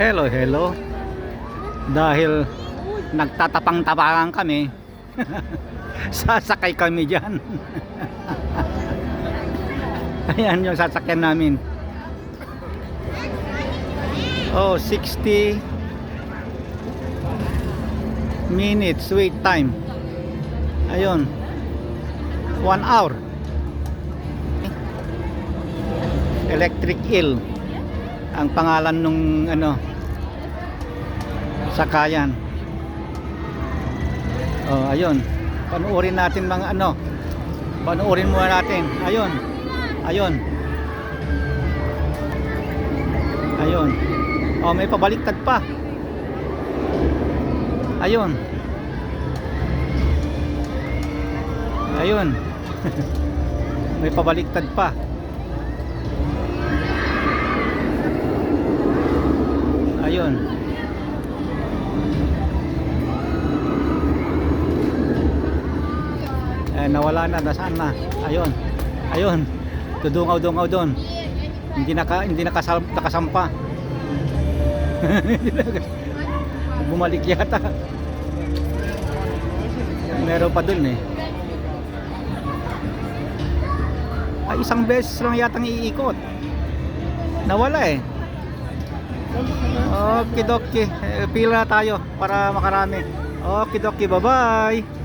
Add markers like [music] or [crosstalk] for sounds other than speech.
Hello, hello. Dahil nagtatapang-tapangan kami, [laughs] sasakay kami dyan. [laughs] Ayan yung sasakyan namin. Oh, 60 minutes wait time. Ayun. 1 hour. Electric Eel ang pangalan nung ano sakayan. Oh, ayun. Panuorin natin mga ano. Panuorin muna natin. Ayun. Ayun. Ayun. Oh, may pabaliktad pa. Ayun. Ayun. [laughs] may pabaliktad pa. Ayun. Eh, nawala na, nasaan na? Ayun. Ayun. Tudungaw-dungaw doon. Hindi naka hindi nakasal, nakasampa. [laughs] Bumalik yata. Meron pa doon eh. Ay, isang beses lang yatang iikot. Nawala eh. Okay, dokie. Eh, Pila tayo para makarami. Okay, dokie. Bye-bye.